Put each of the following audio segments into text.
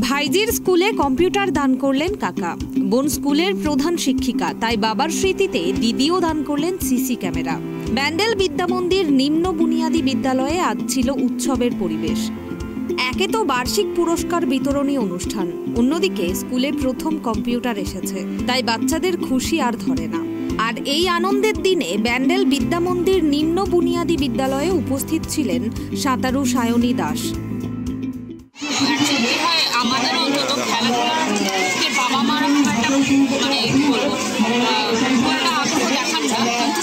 ভাইজির স্কুলে কম্পিউটার দান করলেন কাকা। বোন স্কুলের প্রধান শিক্ষিকা, তাই বাবার স্মৃতিতে দিদিও দান করলেন সিসি ক্যামেরা। ব্যান্ডেল বিদ্যামন্দির নিম্ন বুনিয়াদী বিদ্যালয়ে আজ ছিল উৎসবের পরিবেশ। একে তো বার্ষিক পুরস্কার বিতরণী অনুষ্ঠান, অন্যদিকে স্কুলে প্রথম কম্পিউটার এসেছে, তাই বাচ্চাদের খুশি আর ধরে না। আর এই আনন্দের দিনে ব্যান্ডেল বিদ্যামন্দির নিম্ন বুনিয়াদী বিদ্যালয়ে উপস্থিত ছিলেন সাঁতারু সায়নী দাস।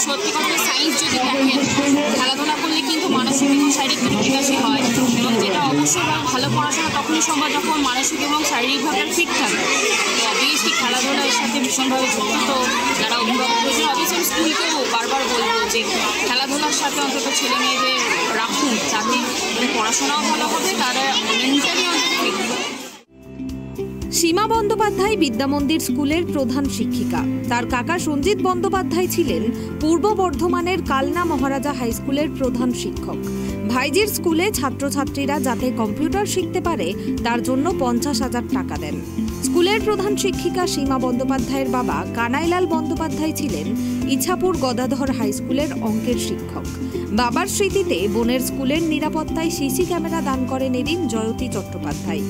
সত্যি কথা সায়েন্স যদি দেখেন, খেলাধুলা করলে কিন্তু মানসিক এবং শারীরিক বিকাশই হয়। এবং বা ভালো পড়াশোনা তখনই সম্ভব যখন মানসিক এবং শারীরিকভাবে ঠিক থাকে অবভিয়াসলি খেলাধুলার সাথে ভীষণভাবে যুক্ত যারা অভিভাবক রয়েছে আমি স্কুলকেও বারবার বলব যে খেলাধুলার সাথে অন্তত ছেলে মেয়েদের রাখুন যাতে মানে পড়াশোনাও ভালো হবে, তারা মেন্টালি। সীমা বন্দ্যোপাধ্যায় বিদ্যামন্দির স্কুলের প্রধান শিক্ষিকা। তার কাকা সঞ্জিত বন্দ্যোপাধ্যায় ছিলেন পূর্ব বর্ধমানের কালনা মহারাজা হাই স্কুলের প্রধান শিক্ষক। ভাইজির স্কুলে ছাত্রছাত্রীরা যাতে কম্পিউটার শিখতে পারে, তার জন্য পঞ্চাশ হাজার টাকা দেন। স্কুলের প্রধান শিক্ষিকা সীমা বন্দ্যোপাধ্যায়ের বাবা কানাইলাল বন্দ্যোপাধ্যায় ছিলেন ইছাপুর গদাধর হাই স্কুলের অঙ্কের শিক্ষক। বাবার স্মৃতিতে বোনের স্কুলের নিরাপত্তায় সিসি ক্যামেরা দান করেন এদিন জয়তী চট্টোপাধ্যায়।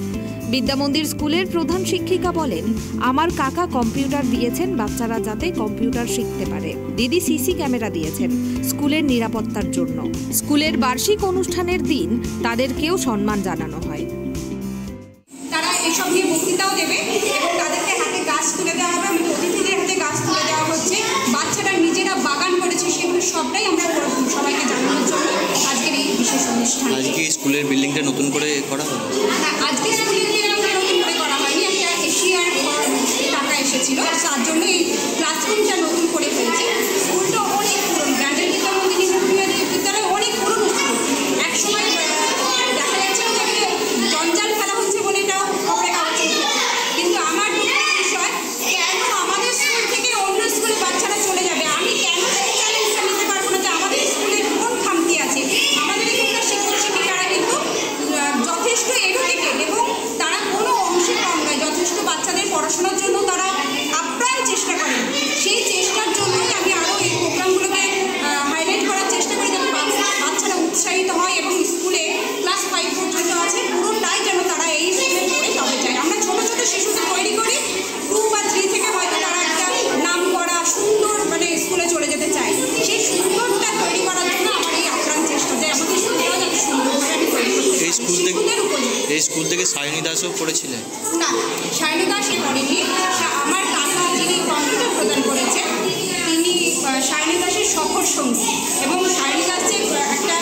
বিদ্যামন্দির স্কুলের প্রধান শিক্ষিকা বলেন, আমার কাকা কম্পিউটার দিয়েছেন, বাচ্চারা যাতে কম্পিউটার শিখতে পারে। দিদি সিসি ক্যামেরা দিয়েছেন স্কুলের নিরাপত্তার জন্য। স্কুলের বার্ষিক অনুষ্ঠানের দিন তাদেরকেও সম্মান জানানো হয়। এসব নিয়ে বক্তৃতাও দেবে এবং তাদেরকে হাতে গাছ তুলে দেওয়া হবে। আমি অতিথিদের হাতে গাছ তুলে দেওয়া হচ্ছে। বাচ্চারা নিজেরা বাগান করেছে সেগুলো সবটাই আমরা সবাইকে জানানোর জন্য আজকের এই বিশেষ অনুষ্ঠান আজকে স্কুলের বিল্ডিংটা নতুন করে করা হবে হ্যাঁ, আজকে স্কুলের স্কুল থেকে এই স্কুল থেকে সায়নী দাসও পড়েছিলেন। না দাসই আমার কাকা যিনি কম্পিউটার প্রদান করেছেন তিনি দাসের সফর সঙ্গী। এবং শাইনি দাস যে একটা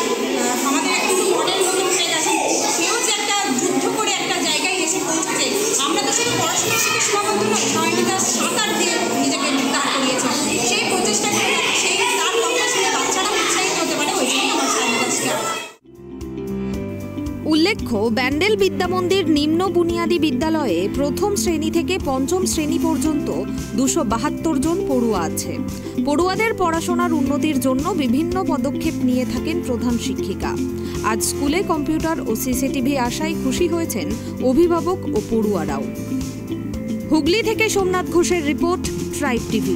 আমাদের কিন্তু মডেল মতন হয়ে গেছেন সেও যে একটা যুদ্ধ করে একটা জায়গায় এসে পৌঁছেছে আমরা তো শুধু পড়াশোনা শিখে সীমাবদ্ধ নয় শাইনি দাস সাঁতার দিয়ে নিজেকে দাঁড় করিয়েছে। সেই প্রচেষ্টা সেই তার কথা শুনে বাচ্চারা উৎসাহিত হতে পারে ওই জন্য আমার শাইনি দাসকে। উল্লেখ্য, ব্যান্ডেল বিদ্যামন্দির নিম্ন বুনিয়াদী বিদ্যালয়ে প্রথম শ্রেণি থেকে পঞ্চম শ্রেণি পর্যন্ত দুশো বাহাত্তর জন পড়ুয়া আছে। পড়ুয়াদের পড়াশোনার উন্নতির জন্য বিভিন্ন পদক্ষেপ নিয়ে থাকেন প্রধান শিক্ষিকা। আজ স্কুলে কম্পিউটার ও সিসিটিভি আসায় খুশি হয়েছেন অভিভাবক ও পড়ুয়ারাও। হুগলি থেকে সোমনাথ ঘোষের রিপোর্ট, ট্রাইব টিভি।